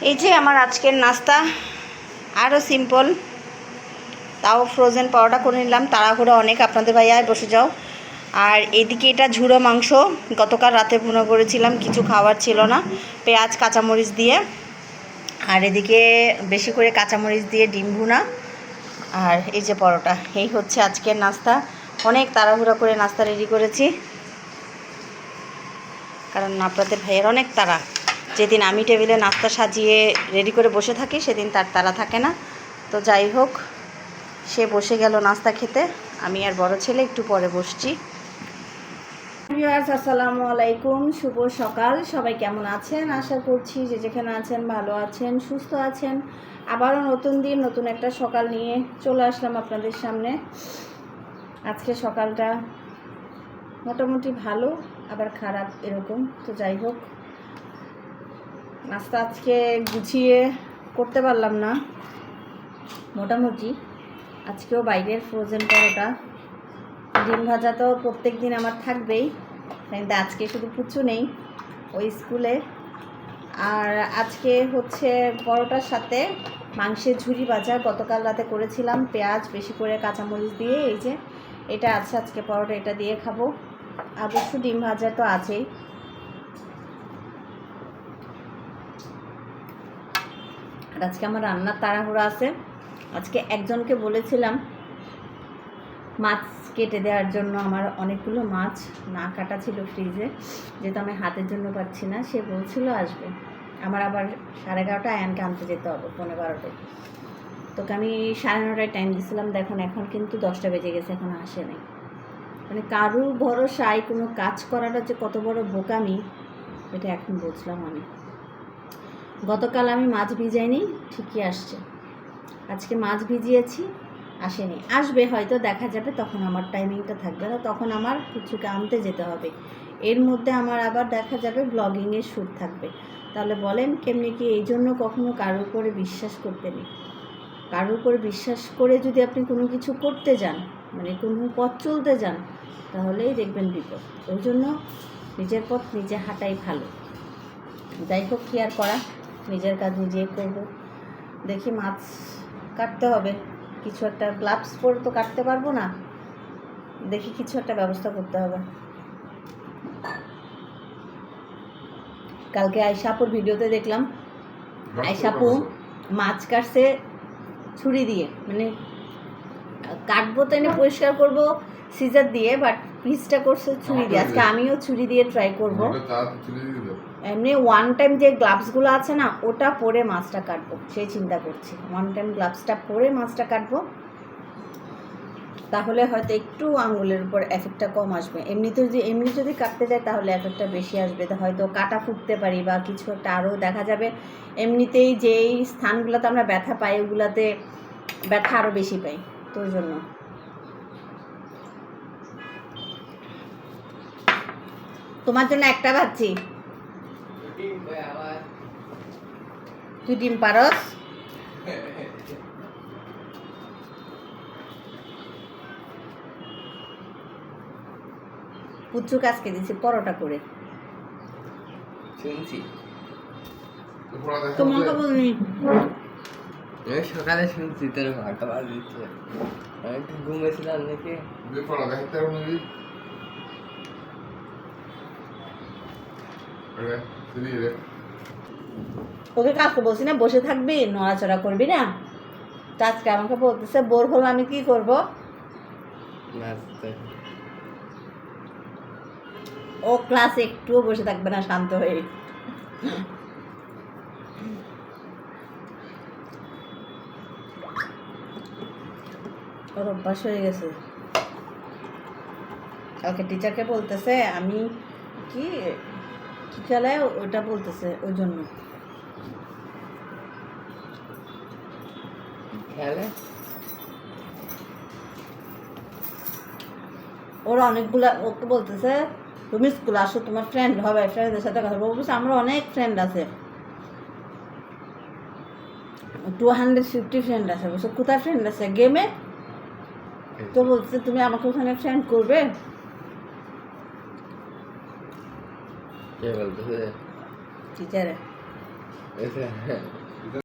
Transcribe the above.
এই যে আমার আজকের নাস্তা আরও সিম্পল তাও ফ্রোজেন পরোটা করে নিলাম। তাড়াহুড়ো অনেক, আপনাদের ভাইয়ায় বসে যাও। আর এদিকে এটা ঝুড়ো মাংস। গতকাল রাতে ভুনো করেছিলাম কিছু খাবার ছিল না। পেঁয়াজ, কাঁচামরিচ দিয়ে। আর এদিকে বেশি করে কাঁচামরিচ দিয়ে ডিম ভুনা। আর এই যে পরোটা। এই হচ্ছে আজকের নাস্তা। অনেক তাড়াহুড়ো করে নাস্তা রেডি করেছি। কারণ আপনাদের ভাইয়ের অনেক তাড়া। যেদিন আমি টেবিলে নাস্তা সাজিয়ে রেডি করে বসে থাকি, সেদিন তার তাড়া থাকে না। তো যাই হোক, সে বসে গেল নাস্তা খেতে। আমি আর বড় ছেলে একটু পরে বসছি। আসসালামু আলাইকুম। শুভ সকাল। সবাই কেমন আছেন? আশা করছি যে যেখানে আছেন, ভালো আছেন, সুস্থ আছেন। আবারও নতুন দিন, নতুন একটা সকাল নিয়ে চলে আসলাম আপনাদের সামনে। আজকে সকালটা মোটামুটি ভালো, আবার খারাপ এরকম। তো যাই হোক নাস্তা আজকে গুছিয়ে করতে পারলাম না। মোটামুটি। আজকেও বাইরের ফ্রোজেন পরোটা। ডিম ভাজা তো প্রত্যেক দিন আমার থাকবেই। কিন্তু আজকে শুধু পুচু নেই, ওই স্কুলে। আর আজকে হচ্ছে পরোটার সাথে মাংসের ঝুরি ভাজা। গতকাল রাতে করেছিলাম পেঁয়াজ, বেশি করে কাঁচামরিচ দিয়ে, এই যে। এটা আছে, আজকে পরোটা এটা দিয়ে খাব। অবশ্য ডিম ভাজা তো আছেই। আর আজকে আমার রান্নার তাড়াহুড়ো আছে। আজকে একজনকে বলেছিলাম মাছ কেটে দেওয়ার জন্য আমার অনেকগুলো মাছ না কাটা ছিল ফ্রিজে, যেহেতু আমি হাতের জন্য পাচ্ছি না, সে বলছিল আসবে। আমার আবার সাড়ে এগারোটা আয়ানকে আনতে যেতে হবে পনেরো বারোটায়। তোকে আমি সাড়ে নটায় টাইম দিয়েছিলাম দেখুন এখন কিন্তু দশটা বেজে গেছে, এখন আসে নাই। মানে কারুর ভরসায় কোনো কাজ করাটা যে কত বড় বোকামি, এটা এখন বুঝলাম আমি। গতকাল আমি মাছ ভিজাইনি, ঠিকই আসছে। আজকে মাছ ভিজিয়েছি, আসেনি। আসবে, হয়তো দেখা যাবে, তখন আমার টাইমিংটা থাকবে না, তখন আমার কিছুকে আনতে যেতে হবে। এর মধ্যে আমার আবার দেখা যাবে ব্লগিংয়ের শ্যুট থাকবে। তাহলে বলেন কেমনি কি এই জন্য কখনো কারোর উপরে বিশ্বাস করতে নেই? কারোর উপরে বিশ্বাস করে যদি আপনি কোনো কিছু করতে যান মানে কোনো পথ চলতে যান, তাহলেই দেখবেন বিপদ। ওই জন্য নিজের পথ নিজে হাঁটাই ভালো। যাই হোক, কি আর করা? নিজের কাজ নিজেই করব। দেখি মাছ কাটতে হবে। কিছু একটা গ্লাভস পরে তো কাটতে পারব না। দেখি কিছু একটা ব্যবস্থা করতে হবে। কালকে আইসাপুর ভিডিওতে দেখলাম। আইসাপু মাছ কাটছে ছুরি দিয়ে। মানে কাটবো তো এনে পরিষ্কার করব সিজার দিয়ে বাট পিসটা করছে ছুরি দিয়ে। আজকে আমিও ছুরি দিয়ে ট্রাই করব। এমনি ওয়ান টাইম যে গ্লাভসগুলো আছে না, ওটা পরে মাছটা কাটবো। সেই চিন্তা করছি। ওয়ান টাইম গ্লাভসটা পরে মাছটা কাটবো। তাহলে হয়তো একটু আঙুলের উপর এফেক্টটা কম আসবে। এমনিতে যদি, এমনি যদি কাটতে যায়, তাহলে এফেক্টটা বেশি আসবে। হয়তো কাটা ফুটতে পারি বা কিছু একটা আরও দেখা যাবে। এমনিতেই যেই স্থানগুলোতে আমরা ব্যথা পাই, ওগুলাতে ব্যথা আরও বেশি পাই। তো ওই জন্য। তোমার জন্য একটা ভাবছি। তুই ডিম পারস? পুচ্ছু কাজকে দিছি পরোটা করে। শুনছি। তোমাকে বলিনি সকালে শুনছি তোর ভাটা বার দিচ্ছে। আমি একটু ঘুমেছিলাম নাকি? ওকে কাকু বলছি না বসে থাকবি নড়াচড়া করবি না? তো আজকে আমাকে বলতেছে বোর হলে আমি কি করব? ও ক্লাসে একটুও বসে থাকবে না শান্ত হয়ে। ওর অভ্যাস হয়ে গেছে। কালকে টিচারকে বলতেছে আমি কি কি খেলায় ওটা বলতেছে ওই জন্য খেলে ওরা অনেকগুলা ওকে বলতেছে তুমি স্কুলে আসো তোমার ফ্রেন্ড হবে ফ্রেন্ডদের সাথে কথা বলব। বলছে আমরা অনেক ফ্রেন্ড আছে। টু হান্ড্রেড ফিফটি ফ্রেন্ড আছে। বলছে কোথায় ফ্রেন্ড আছে? গেমে তো বলছে তুমি আমাকে ওখানে ফ্রেন্ড করবে? কে বলতেছে টিচারে এটা